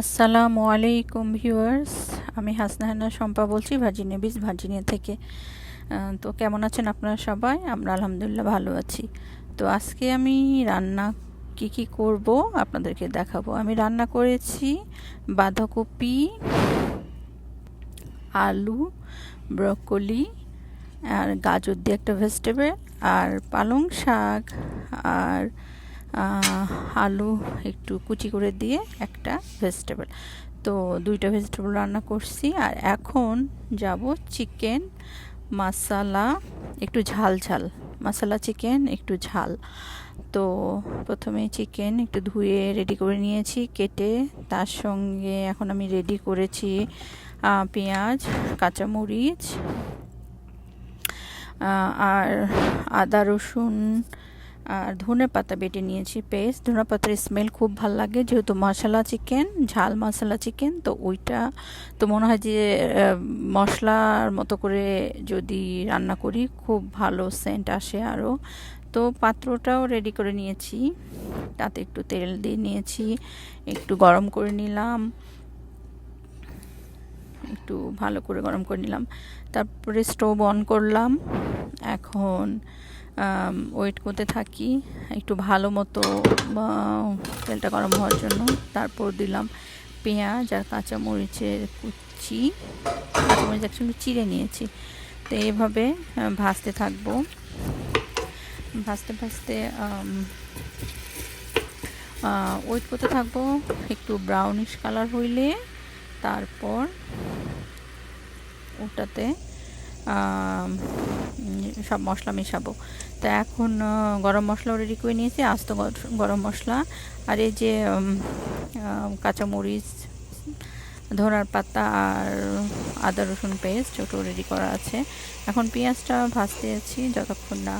আসসালামু আলাইকুম ভিউয়ার্স, আমি হাসনা হাসনাহানা শম্পা বলছি ভার্জিনিয়া বিচ, ভার্জিনিয়া থেকে। তো কেমন আছেন আপনারা সবাই? আমরা আলহামদুলিল্লাহ ভালো আছি। তো আজকে আমি রান্না কি কি করব আপনাদেরকে দেখাবো। আমি রান্না করেছি বাঁধাকপি, আলু, ব্রকলি, আর গাজর দিয়ে একটা ভেজিটেবল, আর পালং শাক, আর আলু একটু কুচি করে দিয়ে একটা ভেজিটেবল তো দুইটা ভেজিটেবল রান্না করছি আর এখন যাব চিকেন মশালা একটু ঝাল ঝাল। মশালা চিকেন একটু ঝাল। তো প্রথমে চিকেন একটু ধুয়ে রেডি করে নিয়েছি, কেটে তার সঙ্গে এখন আমি রেডি করেছি পেঁয়াজ, কাঁচামরিচ আর আদা, রসুন আর ধনে পাতা বেটে নিয়েছি পেস্ট ধনে পাতার স্মেল খুব ভালো লাগে, যেহেতু মশলা চিকেন ঝাল মশলা চিকেন তো ওইটা তো মনে হয় যে মশলার মতো করে যদি রান্না করি, খুব ভালো সেন্ট আসে আরও তো পাত্রটাও রেডি করে নিয়েছি, তাতে একটু তেল দিয়ে নিয়েছি, একটু গরম করে নিলাম, একটু ভালো করে গরম করে নিলাম। তারপরে স্টোভ অন করলাম। এখন ওয়েট করতে থাকি, একটু ভালো মতো তেলটা গরম হওয়ার জন্য। তারপর দিলাম পেঁয়াজ আর কাঁচামরিচের কুচি। কাঁচামরিচ একসঙ্গে চিড়ে নিয়েছি। তো এইভাবে ভাজতে থাকব। ভাজতে ভাজতে ওয়েট করতে থাকব। একটু ব্রাউনিশ কালার হইলে, তারপর ওটাতে সব মশলা মেশাবো। তো এখন গরম মশলাও রেডি করে নিয়েছি, আস্ত গরম মশলা। আর এই যে কাঁচামরিচ, ধনার পাতা আর আদা রসুন পেস্ট ওটাও রেডি করা আছে। এখন পেঁয়াজটা ভাজতে আছি, যতক্ষণ না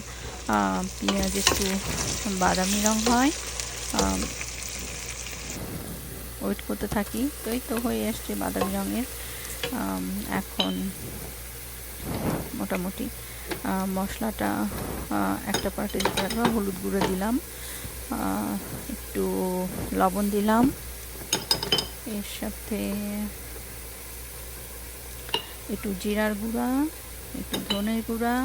পেঁয়াজ একটু বাদামি রং হয়। ওয়েট করতে থাকি। তো এই তো হয়ে আসছে বাদামি রঙের। এখন মোটামুটি। মশলাটা একটা পার্টে দিতে পারব হলুদ গুঁড়ো দিলাম। একটু লবণ দিলাম। এর সাথে একটু জিরার গুঁড়া, একটু ধনের গুঁড়া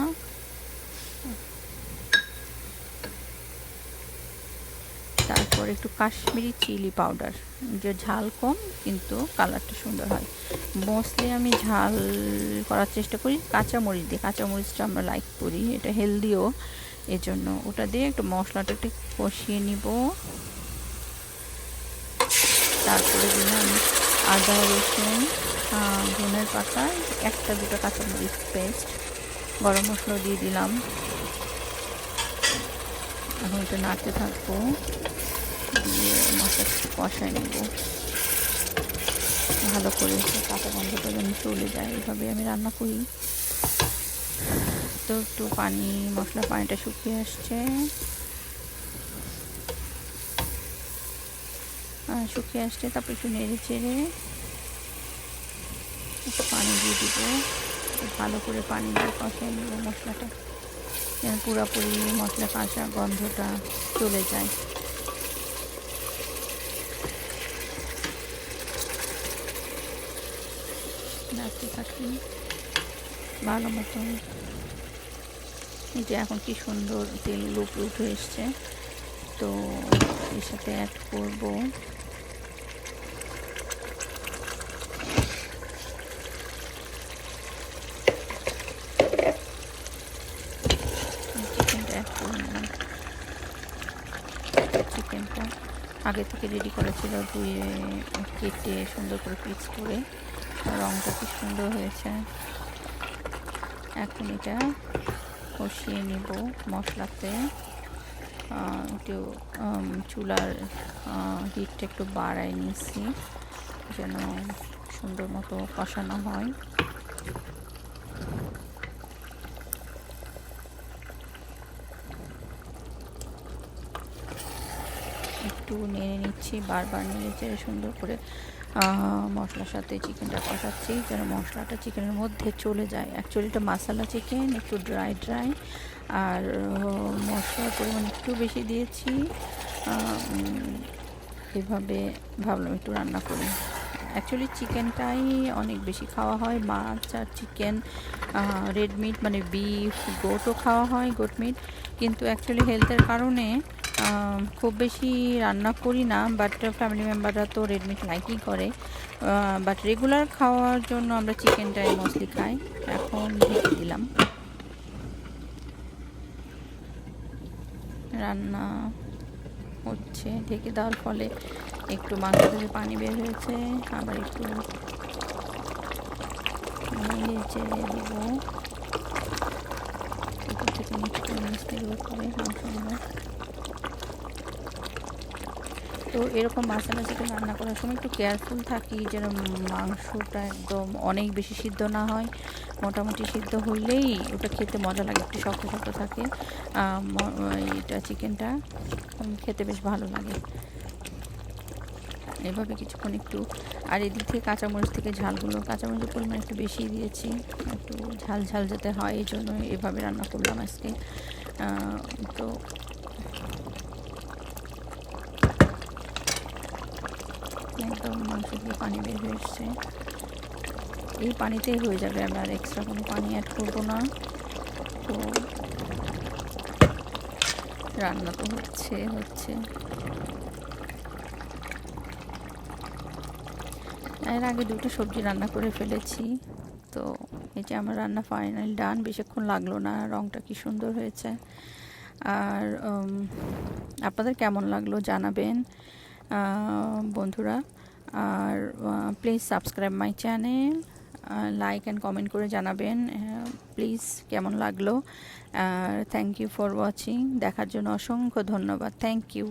তারপর একটু কাশ্মীরি চিলি পাউডার। যে ঝাল কম, কিন্তু কালারটা সুন্দর হয়। মোস্টলি আমি ঝাল করার চেষ্টা করি কাঁচামরিচ দিয়ে। কাঁচামরিচটা আমরা লাইক করি, এটা হেলদিও এই জন্য ওটা দিয়ে একটু মশলাটা একটু কষিয়ে নিব। তারপরে দিলাম আদা, রসুন ধনের পাতা, একটা, দুটো কাঁচামরিচ পেস্ট গরম মশলা দিয়ে দিলাম। এখন এটা নাড়তে থাকব। দিয়ে মশলা কষায় নেব ভালো করে কাঁচা গন্ধটা যেন চলে যায়। এইভাবে আমি রান্না করি। তো একটু পানি মশলা পানিটা শুকিয়ে আসছে। আহ, শুকিয়ে আসছে তারপর একটু নেড়ে চেড়ে একটু পানি দিয়ে দিব। ভালো করে পানি দিয়ে কষায় নেব মশলাটা। যেন পুরোপুরি মশলা কাঁচা গন্ধটা চলে যায়। নাড়তে থাকি ভালো মতন। এই যে এখন কি সুন্দর তেল উপরে হয়ে এসছে। তো এর সাথে অ্যাড করব। চিকেনটা অ্যাড করে চিকেনটা আগে থেকে রেডি করেছিল ধুয়ে কেটে সুন্দর করে পিস করে। রঙটা কি সুন্দর হয়েছে। এখন এটা কষিয়ে নিব মশলাতে। একটু চুলার হিটটা একটু বাড়াই নিয়েছি, যেন সুন্দর মতো কষানো হয়। একটু নেড়ে নিচ্ছি, বারবার নেড়ে চেড়ে সুন্দর করে মশলার সাথে চিকেনটা কষাচ্ছি যেন মশলাটা চিকেনের মধ্যে চলে যায়। অ্যাকচুয়ালি এটা মশলা চিকেন একটু ড্রাই ড্রাই আর মশলার পরিমাণ একটু বেশি দিয়েছি। এভাবে ভাবলাম একটু রান্না করি। অ্যাকচুয়ালি চিকেনটাই অনেক বেশি খাওয়া হয়। মাছ আর চিকেন রেড মিট মানে বিফ গোটও খাওয়া হয় গোট মিট কিন্তু অ্যাকচুয়ালি হেলথের কারণে খুব বেশি রান্না করি না বাট ফ্যামিলি মেম্বাররা তো রেড মিট লাইকই করে। বাট রেগুলার খাওয়ার জন্য আমরা চিকেনটাই মোস্টলি খাই। এখন ঢেকে দিলাম। রান্না হচ্ছে, ঢেকে দেওয়ার ফলে একটু মাংস থেকে পানি বের হয়েছে, আবার একটু নেড়ে চেড়ে দিব। করে করে মাংসগুলো তো এরকম মশলা চিকেন রান্না করার সময় একটু কেয়ারফুল থাকি যেন মাংসটা একদম অনেক বেশি সিদ্ধ না হয়। মোটামুটি সিদ্ধ হলেই ওটা খেতে মজা লাগে একটু শক্ত শক্ত থাকে। এটা চিকেনটা খেতে বেশ ভালো লাগে। এভাবে কিছুক্ষণ একটু আর এদিক থেকে কাঁচামরিচ থেকে ঝালগুলো কাঁচামরিচের পরিমাণ একটু বেশি দিয়েছি একটু ঝাল ঝাল যাতে হয় এই জন্য এভাবে রান্না করলাম আজকে। আহ, তো একদম মাংস দিয়ে পানি বের হয়ে এসছে। এই পানিতেই হয়ে যাবে আমি আর এক্সট্রা কোনো পানি অ্যাড করব না। তো রান্না তো হচ্ছে হচ্ছে। এর আগে দুটো সবজি রান্না করে ফেলেছি। তো এই যে আমার রান্না ফাইনাল ডান বেশিক্ষণ লাগল না, রংটা কি সুন্দর হয়েছে। আর আপনাদের কেমন লাগল জানাবেন। বন্ধুরা, আর please subscribe my channel like and comment করে জানাবেন। প্লিজ কেমন লাগল? আর থ্যাংক ইউ ফর ওয়াচিং দেখার জন্য অসংখ্য ধন্যবাদ। Thank you